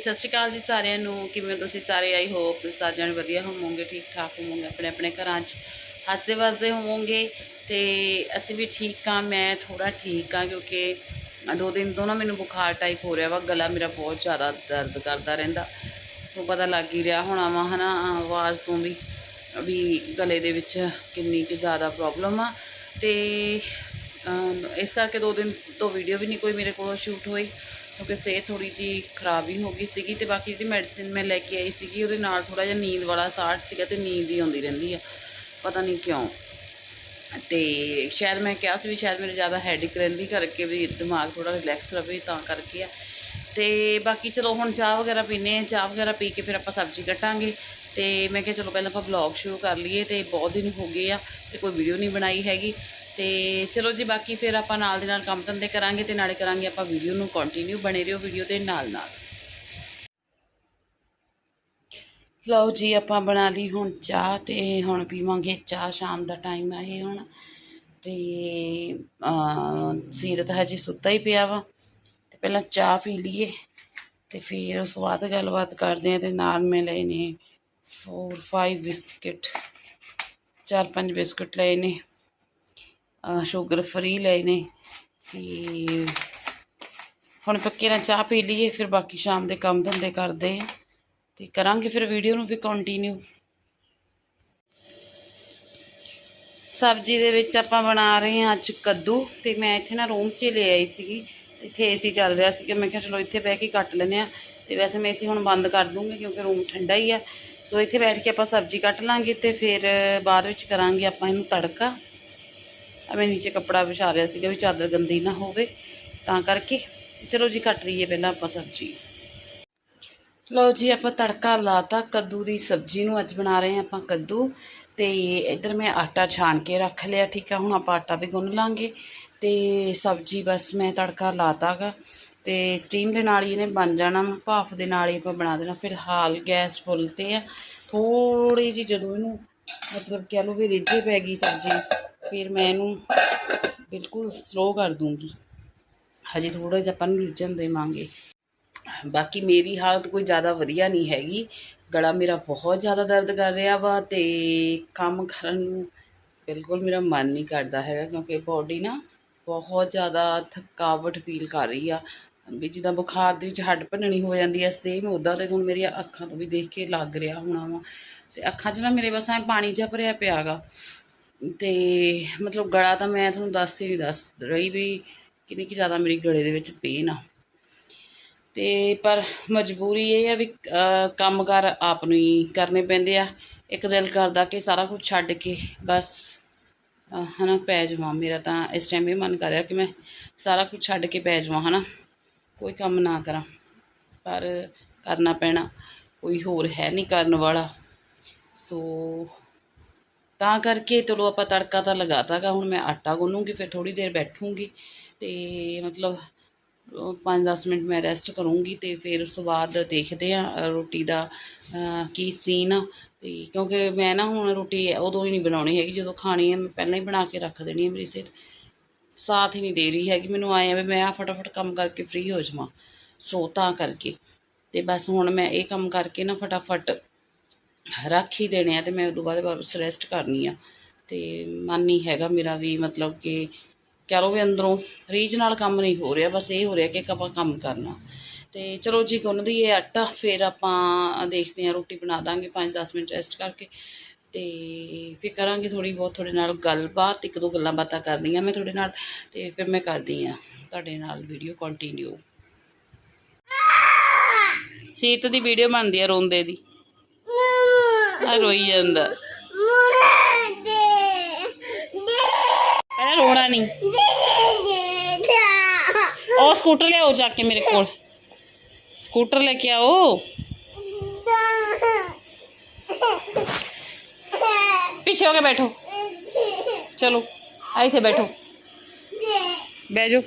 ਸਤਿ ਸ਼੍ਰੀ ਅਕਾਲ ਜੀ ਸਾਰਿਆਂ ਨੂੰ। ਕਿਵੇਂ ਤੁਸੀਂ ਸਾਰੇ? ਆਈ ਹੋਪ ਤੁਸੀਂ ਸਾਰੇ ਜਣੇ ਵਧੀਆ ਹੋਵੋਗੇ, ਠੀਕ ਠਾਕ ਹੋਵੋਗੇ, ਆਪਣੇ ਆਪਣੇ ਘਰਾਂ 'ਚ ਹੱਸਦੇ ਵਸਦੇ ਹੋਵੋਗੇ। ਤੇ ਅਸੀਂ ਵੀ ਠੀਕ ਆ ਮੈਂ ਥੋੜਾ ਠੀਕ ਆ ਕਿਉਂਕਿ ਦੋ ਦਿਨ ਤੋਂ ਨਾ ਮੈਨੂੰ ਬੁਖਾਰ ਟਾਈਪ ਹੋ ਰਿਹਾ ਵਾ, ਗਲਾ ਮੇਰਾ ਬਹੁਤ ਜ਼ਿਆਦਾ ਦਰਦ ਕਰਦਾ ਰਹਿੰਦਾ। ਉਹ ਪਤਾ ਲੱਗ ਹੀ ਰਿਹਾ ਹੋਣਾ ਵਾ, ਹਨਾ, ਆਵਾਜ਼ ਤੋਂ ਵੀ ਵੀ ਗਲੇ ਦੇ ਵਿੱਚ ਕਿੰਨੀ ਕੁ ਜ਼ਿਆਦਾ ਪ੍ਰੋਬਲਮ ਆ। ਤੇ ਇਸ ਕਰਕੇ ਦੋ ਦਿਨ ਤੋਂ ਵੀਡੀਓ ਵੀ ਨਹੀਂ ਕੋਈ ਮੇਰੇ ਕੋਲੋਂ ਸ਼ੂਟ ਹੋਈ। ਕਿਉਂਕਿ ਸਿਹਤ ਥੋੜੀ ਜੀ ਖਰਾਬ ਹੀ ਹੋ ਗਈ ਸੀਗੀ ਤੇ ਬਾਕੀ ਜਿਹੜੀ ਮੈਡੀਸਿਨ ਮੈਂ ਲੈ ਕੇ ਆਈ ਸੀਗੀ, ਉਹਦੇ ਨਾਲ ਥੋੜਾ ਜਿਹਾ ਨੀਂਦ ਵਾਲਾ ਸਾਟ ਸੀਗਾ ਤੇ ਨੀਂਦ ਹੀ ਆਉਂਦੀ ਰਹਿੰਦੀ ਆ। ਪਤਾ ਨਹੀਂ ਕਿਉਂ। ਤੇ ਸ਼ਾਇਦ ਮੈਂ ਕਿਹਾ ਸੀ ਵੀ ਸ਼ਾਇਦ ਮੇਰੇ ਜ਼ਿਆਦਾ ਹੈਡਿਕ ਰਹਿੰਦੀ ਕਰਕੇ ਵੀ ਦਿਮਾਗ ਥੋੜਾ ਰਿਲੈਕਸ ਰਵੇ ਤਾਂ ਕਰਕੇ ਆ। ਤੇ ਬਾਕੀ ਚਲੋ ਹੁਣ ਚਾਹ ਵਗੈਰਾ ਪੀਨੇ ਆ ਚਾਹ ਵਗੈਰਾ ਪੀ ਕੇ ਫਿਰ ਆਪਾਂ ਸਬਜ਼ੀ ਕੱਟਾਂਗੇ। ਤੇ ਮੈਂ ਕਿਹਾ ਚਲੋ ਪਹਿਲਾਂ ਆਪਾਂ ਵਲੌਗ ਸ਼ੁਰੂ ਕਰ ਲਈਏ ਤੇ ਬਹੁਤ ਦਿਨ ਹੋ ਗਏ ਆ ਤੇ ਕੋਈ ਵੀਡੀਓ ਨਹੀਂ ਬਣਾਈ ਹੈਗੀ। ਤੇ ਚਲੋ ਜੀ, ਬਾਕੀ ਫਿਰ ਆਪਾਂ ਨਾਲ ਦੇ ਨਾਲ ਕੰਮ ਧੰਦੇ ਕਰਾਂਗੇ ਤੇ ਨਾਲੇ ਕਰਾਂਗੇ ਆਪਾਂ ਵੀਡੀਓ ਨੂੰ ਕੰਟੀਨਿਊ ਬਣੇ ਰਹੋ ਵੀਡੀਓ ਦੇ ਨਾਲ ਨਾਲ। ਲਓ ਜੀ, ਆਪਾਂ ਬਣਾ ਲਈ ਹੁਣ ਚਾਹ ਤੇ ਹੁਣ ਪੀਵਾਂਗੇ ਚਾਹ, ਸ਼ਾਮ ਦਾ ਟਾਈਮ ਆ ਇਹ ਹੁਣ। ਤੇ ਸੀਰਤ ਹਜੇ ਸੁੱਤਾ ਹੀ ਪਿਆ ਵਾ। ਤੇ ਪਹਿਲਾਂ ਚਾਹ ਪੀ ਲਈਏ ਤੇ ਫਿਰ ਉਸ ਤੋਂ ਬਾਅਦ ਗੱਲਬਾਤ ਕਰਦੇ ਆ ਤੇ ਨਾਲ ਮੈਂ ਲਏ ਨੇ 4 5 ਬਿਸਕਿਟ। ਚਾਰ, ਪੰਜ ਬਿਸਕੁਟ ਲਏ ਨੇ। ਸ਼ੂਗਰ ਫਰੀ ਲਏ ਨੇ। ਤੇ ਹੁਣ ਪੱਕੇ ਨਾਲ ਚਾਹ ਪੀ ਲਈਏ, ਫਿਰ ਬਾਕੀ ਸ਼ਾਮ ਦੇ ਕੰਮ ਧੰਦੇ ਕਰਦੇ ਆ। ਤੇ ਕਰਾਂਗੇ ਫਿਰ ਵੀਡੀਓ ਨੂੰ ਵੀ ਕੰਟੀਨਿਊ ਸਬਜ਼ੀ ਦੇ ਵਿੱਚ ਆਪਾਂ ਬਣਾ ਰਹੇ ਹਾਂ ਅੱਜ ਕੱਦੂ। ਤੇ ਮੈਂ ਇੱਥੇ ਨਾ ਰੂਮ 'ਚ ਲੈ ਆਈ ਸੀਗੀ। ਇੱਥੇ ਏਸੀ ਚੱਲ ਰਿਹਾ ਸੀ ਕਿ ਮੈਂ ਕਿਹਾ ਚਲੋ ਇੱਥੇ ਬਹਿ ਕੇ ਕੱਟ ਲੈਂਦੇ ਆ ਤੇ ਵੈਸੇ ਮੈਂ ਏਸੀ ਹੁਣ ਬੰਦ ਕਰ ਦੂੰਗੀ ਕਿਉਂਕਿ ਰੂਮ ਠੰਡਾ ਹੀ ਆ। ਸੋ ਇੱਥੇ ਬੈਠ ਕੇ ਆਪਾਂ ਸਬਜ਼ੀ ਕੱਟ ਲਾਂਗੇ ਤੇ ਫਿਰ ਬਾਅਦ ਵਿੱਚ ਕਰਾਂਗੇ ਆਪਾਂ ਇਹਨੂੰ ਤੜਕਾ। ਮੈਂ ਨੀਚੇ ਕੱਪੜਾ ਵਿਛਾ ਰਿਆ ਸੀਗਾ ਵੀ ਚਾਦਰ ਗੰਦੀ ਨਾ ਹੋਵੇ। ਤਾਂ ਕਰਕੇ ਚਲੋ ਜੀ ਕੱਟ ਲਈਏ ਪਹਿਲਾਂ ਆਪਾਂ ਸਬਜ਼ੀ। ਲਓ ਜੀ, ਆਪਾਂ ਤੜਕਾ ਲਾਤਾ, ਕੱਦੂ ਦੀ ਸਬਜ਼ੀ ਨੂੰ ਅੱਜ ਬਣਾ ਰਹੇ ਹਾਂ ਆਪਾਂ ਕੱਦੂ। ਤੇ ਇੱਧਰ ਮੈਂ ਆਟਾ ਛਾਣ ਕੇ ਰੱਖ ਲਿਆ, ਠੀਕ ਆ, ਹੁਣ ਆਪਾਂ ਆਟਾ ਵੀ ਗੁੰਨ ਲਾਂਗੇ। ਤੇ ਸਬਜ਼ੀ ਬਸ ਮੈਂ ਤੜਕਾ ਲਾਤਾਗਾ। ਤੇ ਸਟੀਮ ਦੇ ਨਾਲ ਹੀ ਇਹਨੇ ਬਣ ਜਾਣਾ ਭਾਫ ਦੇ ਨਾਲ ਹੀ ਆਪਾਂ ਬਣਾ ਦੇਣਾ। ਫਿਲਹਾਲ ਗੈਸ ਫੁੱਲ ਤੇ ਆ। ਥੋੜੀ ਜੀ ਜਦੋਂ ਇਹਨੂੰ ਮਤਲਬ ਕਹਿ ਲਓ ਵੀ ਰਿੱਝੇ ਪੈ ਗਈ ਸਬਜ਼ੀ। ਫਿਰ ਮੈਂ ਇਹਨੂੰ ਬਿਲਕੁਲ ਸਲੋ ਕਰ ਦੂੰਗੀ। ਹਜੇ ਥੋੜਾ ਜਿਹਾ ਆਪਾਂ ਨੂੰ ਲੁੱਝਣ ਦੇਵਾਂਗੇ। ਬਾਕੀ ਮੇਰੀ ਹਾਲਤ ਕੋਈ ਜ਼ਿਆਦਾ ਵਧੀਆ ਨਹੀਂ ਹੈਗੀ। ਗਲਾ ਮੇਰਾ ਬਹੁਤ ਜ਼ਿਆਦਾ ਦਰਦ ਕਰ ਰਿਹਾ ਵਾ ਤੇ ਕੰਮ ਕਰਨ ਨੂੰ ਬਿਲਕੁਲ ਮੇਰਾ ਮਨ ਨਹੀਂ ਕਰਦਾ ਹੈਗਾ ਕਿਉਂਕਿ ਬਾਡੀ ਨਾ ਬਹੁਤ ਜ਼ਿਆਦਾ ਥਕਾਵਟ ਫੀਲ ਕਰ ਰਹੀ ਆ। ਵੀ ਜਿੱਦਾਂ ਬੁਖਾਰ ਦੇ ਵਿੱਚ ਹੱਡ ਭੰਨਣੀ ਹੋ ਜਾਂਦੀ ਆ ਸੇਮ ਉਦਾਂ ਤੇ ਹੁਣ ਮੇਰੀਆਂ ਅੱਖਾਂ ਤੋਂ ਵੀ ਦੇਖ ਕੇ ਲੱਗ ਰਿਹਾ ਹੋਣਾ ਵਾ। ਤੇ ਅੱਖਾਂ 'ਚ ਨਾ ਮੇਰੇ ਬਸ ਐ ਪਾਣੀ ਜਿਹਾ ਭਰਿਆ ਪਿਆਗਾ ਤੇ ਮਤਲਬ ਗਲਾ ਤਾਂ ਮੈਂ ਤੁਹਾਨੂੰ ਦੱਸ ਹੀ ਨਹੀਂ ਦੱਸ ਰਹੀ ਵੀ ਕਿੰਨੀ ਕਿ ਜ਼ਿਆਦਾ ਮੇਰੀ ਗਲੇ ਦੇ ਵਿੱਚ ਪੇਨ ਆ। ਤੇ ਪਰ ਮਜਬੂਰੀ ਇਹ ਆ ਵੀ ਅਹ, ਕੰਮ ਕਰ ਆਪ ਨੂੰ ਹੀ ਕਰਨੇ ਪੈਂਦੇ ਆ। ਇੱਕ ਦਿਲ ਕਰਦਾ ਕਿ ਸਾਰਾ ਕੁਝ ਛੱਡ ਕੇ ਬਸ ਅਹ, ਹਨਾ ਪੈ ਜਾਵਾਂ। ਮੇਰਾ ਤਾਂ ਇਸ ਟਾਈਮ ਇਹ ਮਨ ਕਰ ਰਿਹਾ ਕਿ ਮੈਂ ਸਾਰਾ ਕੁਝ ਛੱਡ ਕੇ ਪੈ ਜਾਵਾਂ ਹਨਾ। ਕੋਈ ਕੰਮ ਨਾ ਕਰਾਂ ਪਰ ਕਰਨਾ ਪੈਣਾ ਕੋਈ ਹੋਰ ਹੈ ਨਹੀਂ ਕਰਨ ਵਾਲਾ। ਸੋ ਤਾਂ ਕਰਕੇ ਚਲੋ ਆਪਾਂ ਤੜਕਾ ਤਾਂ ਲਗਾਤਾਗਾ, ਹੁਣ ਮੈਂ ਆਟਾ ਗੁੰਨੂੰਗੀ, ਫਿਰ ਥੋੜੀ ਦੇਰ ਬੈਠੂੰਗੀ ਤੇ ਮਤਲਬ 5-10 ਮਿੰਟ ਮੈਂ ਰੈਸਟ ਕਰੂੰਗੀ ਤੇ ਫਿਰ ਉਸ ਤੋਂ ਬਾਅਦ ਦੇਖਦੇ ਆ ਰੋਟੀ ਦਾ ਕੀ ਸੀਨ ਆ। ਤੇ ਕਿਉਂਕਿ ਮੈਂ ਨਾ ਹੁਣ ਰੋਟੀ ਉਦੋਂ ਹੀ ਨਹੀਂ ਬਣਾਉਣੀ ਹੈਗੀ, ਜਦੋਂ ਖਾਣੀ ਹੈ ਮੈਂ ਪਹਿਲਾਂ ਹੀ ਬਣਾ ਕੇ ਰੱਖ ਦੇਣੀ ਹੈ ਮੇਰੀ ਸਿਰ ਸਾਥ ਹੀ ਨਹੀਂ ਦੇ ਰਹੀ ਹੈਗੀ, ਮੈਨੂੰ ਆਏ ਆ ਵੀ ਮੈਂ ਆ ਫਟਾਫਟ ਕੰਮ ਕਰਕੇ ਫ੍ਰੀ ਹੋ ਜਾਵਾਂ। ਸੋ ਤਾਂ ਕਰਕੇ। ਤੇ ਬਸ ਹੁਣ ਮੈਂ ਇਹ ਕੰਮ ਕਰਕੇ ਨਾ ਫਟਾਫਟ ਰੱਖ ਹੀ ਦੇਣੇ ਆ ਤੇ ਮੈਂ ਉਦੋਂ ਬਾਅਦ ਵਾਪਸ ਰੈਸਟ ਕਰਨੀ ਆ। ਤੇ ਮਨ ਨਹੀਂ ਹੈਗਾ ਮੇਰਾ ਵੀ ਮਤਲਬ ਕਿ ਕਹਿ ਲਓ ਵੀ ਅੰਦਰੋਂ ਰੀਝ ਨਾਲ ਕੰਮ ਨਹੀਂ ਹੋ ਰਿਹਾ, ਬਸ ਇਹ ਹੋ ਰਿਹਾ ਕਿ ਆਪਾਂ ਕੰਮ ਕਰਨਾ। ਤੇ ਚਲੋ ਜੀ ਗੁੰਨਦੀ ਇਹ ਆਟਾ, ਫਿਰ ਆਪਾਂ ਦੇਖਦੇ ਹਾਂ, ਰੋਟੀ ਬਣਾ ਦਾਂਗੇ 5-10 ਮਿੰਟ ਰੈਸਟ ਕਰਕੇ। ਤੇ ਫਿਰ ਕਰਾਂਗੇ ਥੋੜੀ ਬਹੁਤ ਤੁਹਾਡੇ ਨਾਲ ਗੱਲਬਾਤ, ਇੱਕ ਦੋ ਗੱਲਾਂ ਬਾਤਾਂ ਕਰਨੀਆਂ ਮੈਂ ਤੁਹਾਡੇ ਨਾਲ, ਤੇ ਫਿਰ ਮੈਂ ਕਰਦੀ ਆ ਤੁਹਾਡੇ ਨਾਲ ਵੀਡੀਓ ਕੰਟੀਨਿਊ ਸੀਤ ਦੀ ਵੀਡੀਓ ਬਣਦੀ ਆ ਰੋਂਦੇ ਦੀ। ਆ ਰੋਈ ਜਾਂਦਾ। ਪਹਿਲਾਂ ਰੋਣਾ ਨਹੀਂ। ਉਹ ਸਕੂਟਰ ਲਿਆਓ ਜਾ ਕੇ ਮੇਰੇ ਕੋਲ। ਸਕੂਟਰ ਲੈ ਕੇ ਆਓ। ਪਿੱਛੇ ਹੋ ਕੇ ਬੈਠੋ। ਚਲੋ, ਆ ਇੱਥੇ ਬੈਠੋ। ਬਹਿ ਜਾਓ।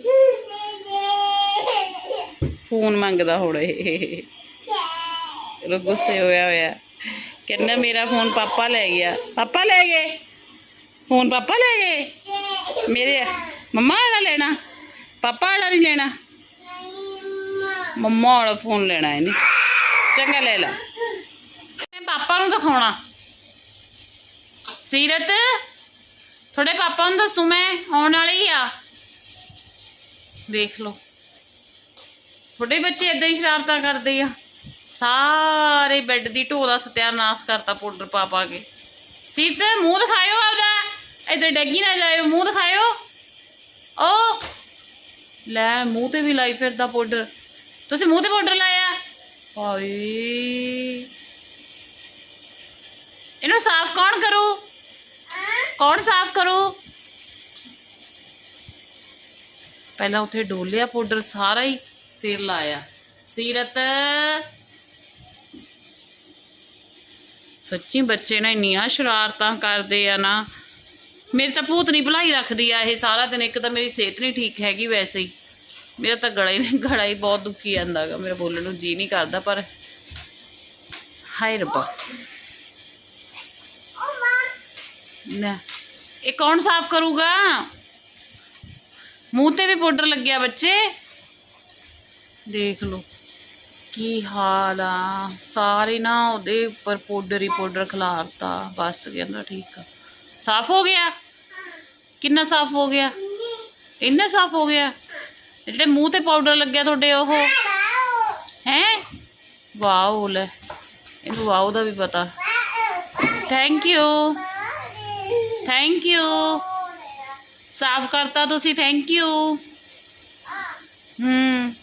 ਫੋਨ ਮੰਗਦਾ ਹੁਣ ਇਹ। ਚਲੋ ਗੁੱਸੇ ਹੋਇਆ ਹੋਇਆ। ਕਹਿੰਦਾ ਮੇਰਾ ਫੋਨ ਪਾਪਾ ਲੈ ਗਿਆ। ਪਾਪਾ ਲੈ ਗਏ? ਫੋਨ ਪਾਪਾ ਲੈ ਗਏ? ਮੇਰੇ ਮੰਮਾ ਵਾਲਾ ਲੈਣਾ? ਪਾਪਾ ਵਾਲਾ ਨਹੀਂ ਲੈਣਾ? ਮੰਮਾ ਵਾਲਾ ਫੋਨ ਲੈਣਾ ਇਹਨੇ। ਚੰਗਾ ਲੈ ਲਾ। ਮੈਂ ਪਾਪਾ ਨੂੰ ਦਿਖਾਉਣਾ। ਸੀਰਤ ਥੋੜੇ ਪਾਪਾ ਨੂੰ ਦੱਸੂ ਮੈਂ ਆਉਣ ਵਾਲੀ ਆ। ਦੇਖ ਲਓ। ਥੋੜੇ ਬੱਚੇ ਏਦਾਂ ਹੀ ਸ਼ਰਾਰਤਾਂ ਕਰਦੇ ਆ। ਸਾਰੇ ਬੈੱਡ ਦੀ ਢੋ ਦਾ ਸਤਿਆਨਾਸ਼ ਕਰਤਾ ਪਾਊਡਰ ਪਾ ਪਾ ਕੇ। ਸੀਰਤ ਮੂੰਹ ਦਿਖਾਇਓ ਆਪਦਾ। ਇਧਰ ਡੱਗੀ ਨਾ ਜਾਇਓ, ਮੂੰਹ ਦਿਖਾਇਓ। ਓ! ਲੈ, ਮੂੰਹ ਤੇ ਵੀ ਲਾਈ ਫਿਰਦਾ ਪਾਊਡਰ। ਤੁਸੀਂ ਮੂੰਹ ਤੇ ਪਾਊਡਰ ਲਾਇਆ? ਹਾਏ। ਇਹਨੂੰ ਸਾਫ਼ ਕੌਣ ਕਰੂ? ਕੌਣ ਸਾਫ਼ ਕਰੂ? ਪਹਿਲਾਂ ਉੱਥੇ ਡੋਲਿਆ ਪਾਊਡਰ, ਸਾਰਾ ਹੀ ਫਿਰ ਲਾਇਆ। ਸੀਰਤ! ਸੱਚੀ ਬੱਚੇ ਨਾ ਇੰਨੀਆਂ ਸ਼ਰਾਰਤਾਂ ਕਰਦੇ ਆ ਨਾ। ਮੇਰੀ ਤਾਂ ਭੂਤ ਨਹੀਂ ਭਲਾਈ ਰੱਖਦੀ ਆ ਇਹ ਸਾਰਾ ਦਿਨ। ਇੱਕ ਤਾਂ ਮੇਰੀ ਸਿਹਤ ਨਹੀਂ ਠੀਕ ਹੈਗੀ ਵੈਸੇ ਹੀ। ਮੇਰਾ ਤਾਂ ਗਲਾ ਹੀ ਗਲਾ ਹੀ ਬਹੁਤ ਦੁਖੀ ਜਾਂਦਾਗਾ ਮੇਰਾ ਬੋਲਣ ਨੂੰ ਜੀ ਨਹੀਂ ਕਰਦਾ, ਪਰ ਹਾਏ ਰੱਬਾ। ਨਾ ਇਹ ਕੌਣ ਸਾਫ਼ ਕਰੂਗਾ? ਮੂੰਹ ਤੇ ਵੀ ਪਾਊਡਰ ਲੱਗਿਆ ਬੱਚੇ। ਦੇਖ ਲਓ। ਕੀ ਹਾਲ ਆ? ਸਾਰੇ ਨਾ ਉਹਦੇ ਉੱਪਰ ਪਾਊਡਰ ਹੀ ਪਾਊਡਰ ਖਿਲਾਰਤਾ। ਬਸ ਕਹਿੰਦਾ ਠੀਕ ਆ। ਸਾਫ਼ ਹੋ ਗਿਆ? ਕਿੰਨਾ ਸਾਫ਼ ਹੋ ਗਿਆ? ਇੰਨਾ ਸਾਫ਼ ਹੋ ਗਿਆ? ਜਿਹੜੇ ਮੂੰਹ ਤੇ ਪਾਊਡਰ ਲੱਗਿਆ ਤੁਹਾਡੇ ਉਹ? ਹੈ? ਵਾਓ ਲੈ। ਇਹਨੂੰ ਵਾਓ ਦਾ ਵੀ ਪਤਾ। ਥੈਂਕ ਯੂ ਥੈਂਕ ਯੂ ਸਾਫ਼ ਕਰਤਾ ਤੁਸੀਂ। ਥੈਂਕ ਯੂ ਹੂੰ।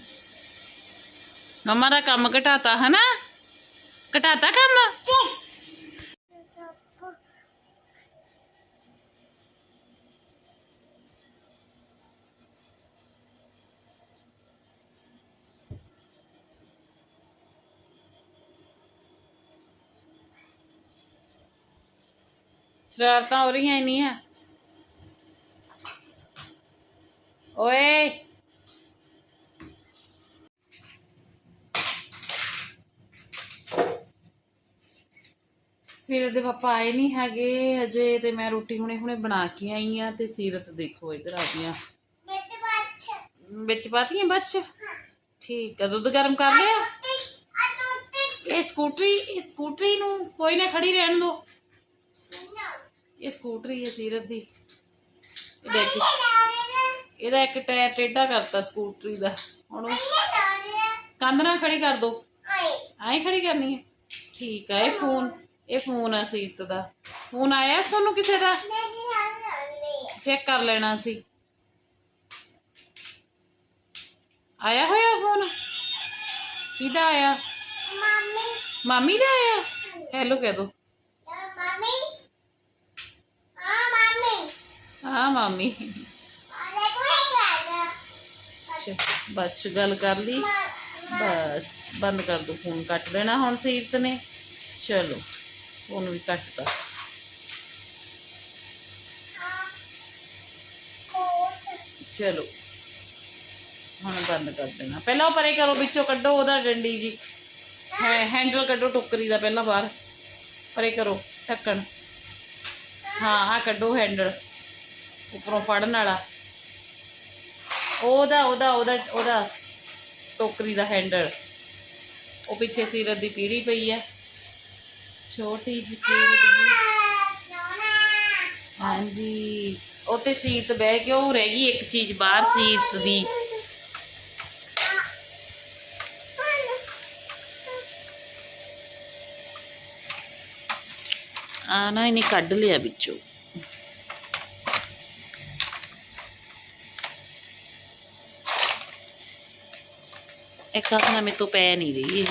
ਮਮਾ ਦਾ ਕੰਮ ਘਟਾਤਾ ਹਨਾ? ਘਟਾਤਾ ਕੰਮ? ਸ਼ਰਾਰਤਾਂ ਹੋ ਰਹੀਆਂ ਇੰਨੀਆਂ। ਓਏ! ਸੀਰਤ ਦੇ ਪਾਪਾ ਆਏ ਨਹੀਂ ਹੈਗੇ ਅਜੇ ਤੇ ਮੈਂ ਰੋਟੀ ਹੁਣੇ ਹੁਣੇ ਬਣਾ ਕੇ ਆਈ ਆ ਤੇ ਸੀਰਤ ਦੇਖੋ ਇੱਧਰ ਆ ਗਈਆਂ। ਵਿੱਚ ਪਾਤੀਆਂ ਬੱਚ ਠੀਕ ਆ ਦੁੱਧ ਗਰਮ ਕਰ ਲਿਆ? ਇਹ ਸਕੂਟਰੀ ਇਹ ਸਕੂਟਰੀ ਨੂੰ ਕੋਈ ਨਾ ਖੜੀ ਰਹਿਣ ਦੋ। ਇਹ ਸਕੂਟਰੀ ਹੈ ਸੀਰਤ ਦੀ। ਇਹ ਦੇਖ ਇਹਦਾ ਇੱਕ ਟਾਇਰ ਟੇਢਾ ਕਰਤਾ ਸਕੂਟਰੀ ਦਾ। ਹੁਣ ਕੰਧ ਨਾਲ ਖੜੀ ਕਰ ਦੋ। ਐਂ ਖੜੀ ਕਰਨੀ ਹੈ। ਠੀਕ ਆ ਇਹ ਫੋਨ ਇਹ ਫੋਨ ਆ ਸੀਰਤ ਦਾ। ਫੋਨ ਆਇਆ ਤੁਹਾਨੂੰ ਕਿਸੇ ਦਾ? ਚੈੱਕ ਕਰ ਲੈਣਾ ਸੀ। ਆਇਆ ਹੋਇਆ ਫੋਨ? ਕਿਹਦਾ ਆਇਆ? ਮਾਮੀ। ਦਾ ਆਇਆ? ਹੈਲੋ ਕਹਿ ਦੋ। ਹਾਂ ਮਾਮੀ। ਅੱਛਾ, ਬਸ ਗੱਲ ਕਰ ਲਈ। ਬਸ ਬੰਦ ਕਰ ਦੋ ਫੋਨ। ਕੱਟ ਦੇਣਾ ਹੁਣ ਸੀਰਤ ਨੇ। ਚਲੋ। ਉਹਨੂੰ ਵੀ ਕੱਟਤਾ ਚਲੋ, ਹੁਣ ਬੰਦ ਕਰ ਦੇਣਾ। ਪਹਿਲਾਂ ਉਹ ਪਰੇ ਕਰੋ, ਵਿੱਚੋਂ ਕੱਢੋ ਉਹਦਾ ਡੰਡੀ ਜੀ। ਹੈਂਡਲ ਕੱਢੋ ਟੋਕਰੀ ਦਾ ਪਹਿਲਾਂ ਬਾਹਰ। ਪਰੇ ਕਰੋ, ਢੱਕਣ। ਹਾਂ ਆ ਕੱਢੋ ਹੈਂਡਲ ਉੱਪਰੋਂ ਫੜਨ ਵਾਲਾ। ਉਹਦਾ ਉਹਦਾ ਉਹਦਾ ਉਹਦਾ ਟੋਕਰੀ ਦਾ ਹੈਂਡਲ ਉਹ ਪਿੱਛੇ ਸੀਰਤ ਦੀ ਪੀੜੀ ਪਈ ਹੈ। ਛੋਟੀ ਜਿਹੀ ਹਾਂਜੀ। ਉਹ ਤੇ ਸੀਤ ਬਹਿ ਕੇ, ਉਹ ਰਹਿ ਗਈ ਇੱਕ ਚੀਜ਼ ਬਾਹਰ ਸੀਤ ਦੀ। ਆ ਨਾ ਇਹਨੇ ਕੱਢ ਲਿਆ ਵਿੱਚੋਂ। ਇੱਕ ਆਪਣਾ ਮੇਰੇ ਤੋਂ ਪੈ ਨਹੀਂ ਰਹੀ ਇਹ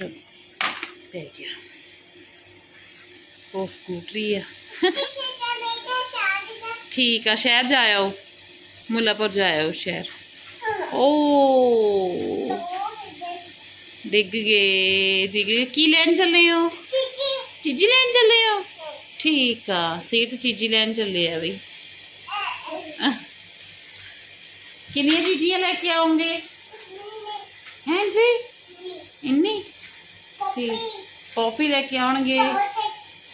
ਚਲੋ ਪੈ ਗਿਆ ਉਹ ਸਕੂਟਰੀ ਆ ਠੀਕ ਆ ਸ਼ਹਿਰ ਜਾ ਆਓ ਮੁੱਲਾਪੁਰ ਜਾ ਆਓ ਸ਼ਹਿਰ ਓ ਡਿੱਗ ਗਏ ਡਿੱਗ ਗਏ ਕੀ ਲੈਣ ਚੱਲੇ ਹੋ ਚੀਜੀ ਲੈਣ ਚੱਲੇ ਹੋ ਠੀਕ ਆ ਸੀਟ ਚੀਜੀ ਲੈਣ ਚੱਲੇ ਆ ਬਈ ਅਹ। ਕਿੰਨੀਆਂ ਚੀਜ਼ੀਆਂ ਲੈ ਕੇ ਆਉਂਗੇ ਹੈਂ ਜੀ ਇੰਨੀ ਠੀਕ ਕਾਫੀ ਲੈ ਕੇ ਆਉਣਗੇ।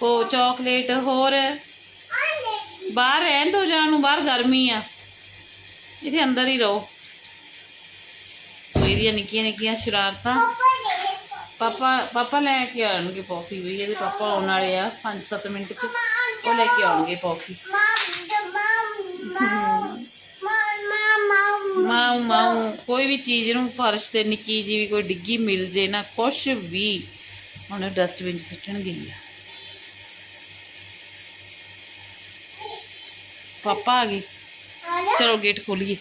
ਕੋ ਚਾਕਲੇਟ ਹੋਰ। ਬਾਹਰ ਰਹਿਣ ਦੋ ਜਾਣ ਨੂੰ, ਬਾਹਰ ਗਰਮੀ ਆ। ਇੱਥੇ ਅੰਦਰ ਹੀ ਰਹੋ। ਇਹਦੀਆਂ ਨਿੱਕੀਆਂ ਨਿੱਕੀਆਂ ਸ਼ਰਾਰਤਾਂ। ਪਾਪਾ ਪਾਪਾ ਲੈ ਕੇ ਆਉਣਗੇ ਕੌਫੀ ਵੀ। ਇਹਦੇ ਪਾਪਾ ਆਉਣ ਵਾਲੇ ਆ 5-7 ਮਿੰਟ ਚ। ਉਹ ਲੈ ਕੇ ਆਉਣਗੇ ਕੌਫੀ। ਕੋਈ ਵੀ ਚੀਜ਼ ਨੂੰ ਫਰਸ਼ ਤੇ ਨਿੱਕੀ ਜੀ ਵੀ ਕੋਈ ਡਿੱਗੀ ਮਿਲ ਜੇ ਨਾ ਕੁਛ ਵੀ। ਹੁਣ ਡਸਟਬਿਨ ਚ ਸੁੱਟਣ ਗਈ ਆ। ਪਾਪਾ ਆ ਗਏ। ਚਲੋ ਗੇਟ ਖੋਲੀਏ।